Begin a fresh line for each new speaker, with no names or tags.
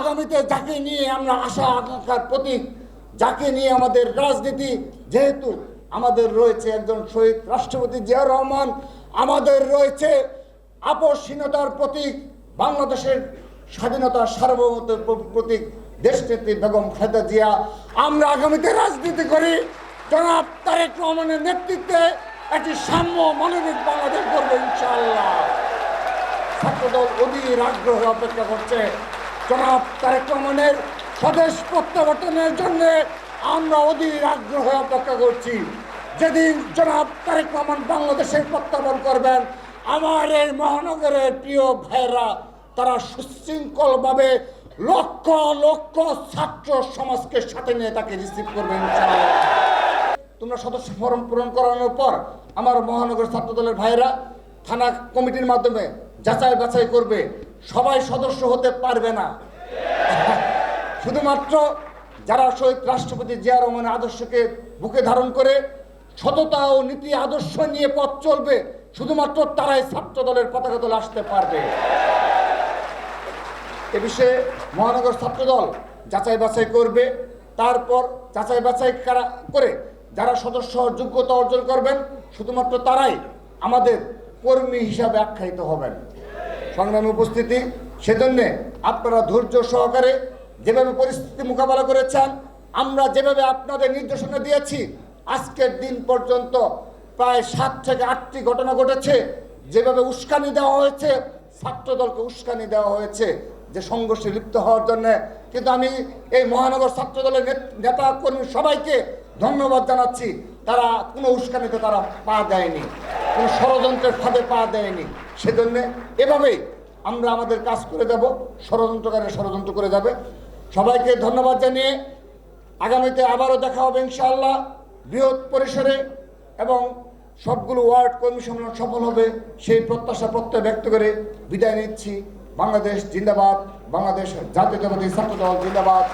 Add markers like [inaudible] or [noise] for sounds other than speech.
আগামীতে যাকে নিয়ে আমরা আশা আকাঙ্ক্ষার প্রতীক, যাকে নিয়ে আমাদের রাজনীতি, যেহেতু আমাদের রয়েছে একজন শহীদ রাষ্ট্রপতি জিয়াউর রহমান, আমাদের রয়েছে আপসহীনতার প্রতীক, বাংলাদেশের স্বাধীনতার সার্বভৌমত্বের প্র- প্রতীক, দেশনেত্রী বেগম খালেদা জিয়া। আমরা আগামীতে রাজনীতি করি। জনাব তারেক রহমানের নেতৃত্বে একটি সাম্য মানবিক বাংলাদেশ করব ইনশাআল্লাহ। ছাত্রদল অধীর আগ্রহে অপেক্ষা করছে। জনাব তারেক রহমানের স্বদেশ প্রত্যাবর্তনের জন্য আমরা অধীর আগ্রহে অপেক্ষা করছি। যেদিন জনাব তারেক রহমান বাংলাদেশের প্রত্যাবর্তন করবেন, আমার এই মহানগরের প্রিয় ভাইরা তারা সুশৃঙ্খলভাবে লক্ষ লক্ষ ছাত্র সমাজকে সাথে নিয়ে তাকে রিসিভ করবে ইনশাআল্লাহ। তোমরা সদস্য ফর্ম পূরণ করানোর পর আমার মহানগর ছাত্র দলের ভাইরা থানা কমিটির মাধ্যমে যাচাই বাছাই করবে। সবাই সদস্য হতে পারবে না। [laughs] শুধুমাত্র যারা শহীদ রাষ্ট্রপতি জিয়া রহমানের আদর্শকে বুকে ধারণ করে সততা ও নীতি আদর্শ নিয়ে পথ চলবে, শুধুমাত্র তারাই ছাত্র দলের পতাকা দলে আসতে পারবে। এ বিষয়ে মহানগর ছাত্রদল যাচাই বাছাই করবে, তারপর যাচাই বাছাই করে যারা সদস্য যোগ্যতা অর্জন করবেন, শুধুমাত্র তারাই আমাদের কর্মী হিসাবে আখ্যায়িত হবেন। সংগ্রামী উপস্থিতি সেজন্যে আপনারা ধৈর্য সহকারে যেভাবে পরিস্থিতি মোকাবেলা করেছেন, আমরা যেভাবে আপনাদের নির্দেশনা দিয়েছি, আজকের দিন পর্যন্ত প্রায় সাত থেকে আটটি ঘটনা ঘটেছে, যেভাবে উস্কানি দেওয়া হয়েছে, ছাত্রদলকে উস্কানি দেওয়া হয়েছে, যে সংঘর্ষে লিপ্ত হওয়ার জন্য। কিন্তু আমি এই মহানগর ছাত্রদলের নেত- কর্মী সবাইকে ধন্যবাদ জানাচ্ছি, তারা কোনো উস্কানিতে তারা পা দেয়নি, কোনো ষড়যন্ত্রের ফাঁদে পা দেয়নি। সেজন্য এভাবেই আমরা আমাদের কাজ করে যাব ষড়যন্ত্রকারী ষড়যন্ত্র করে যাবে। সবাইকে ধন্যবাদ জানিয়ে আগামীতে আবারও দেখা হবে ইনশাআল্লাহ বৃহৎ পরিসরে এবং সবগুলো ওয়ার্ড কর্মী সফল হবে সেই প্রত্যাশা প্রত্যয় ব্যক্ত করে বিদায় নিচ্ছি। বাংলাদেশ জিন্দাবাদ, বাংলাদেশ জাতীয়তাবাদী ছাত্র দল জিন্দাবাদ।